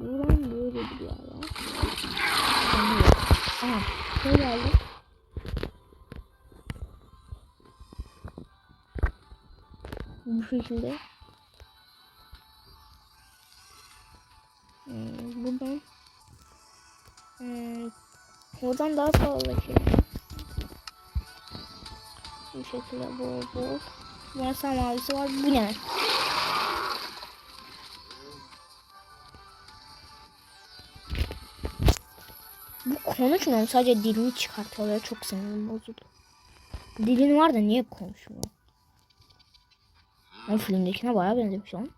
Buradan böyle bir yer var. Aha. Ne geldi? Bu şekilde. Hmm, buradan. Hmm, oradan daha fazla şey. Bu şekilde bol bol. Varsa mavisi var. Bu ne? Bu konuşmuyor. Sadece dilini çıkartıyorlar. Çok sinirim bozuldu. Dilin var da niye konuşmuyor? Ama filmdekine bayağı benzemiş lan.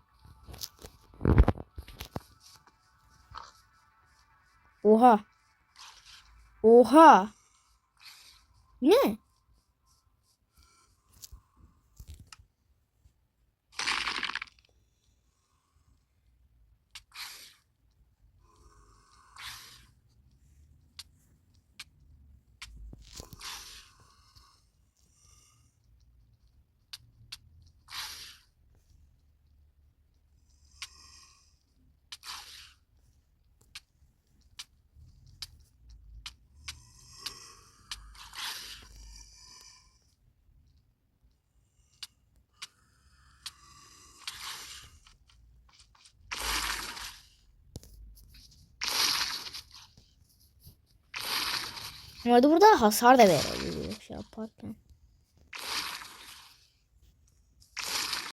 Oha. Oha. Ne? Bu burada hasar da verebiliyor şey yaparken.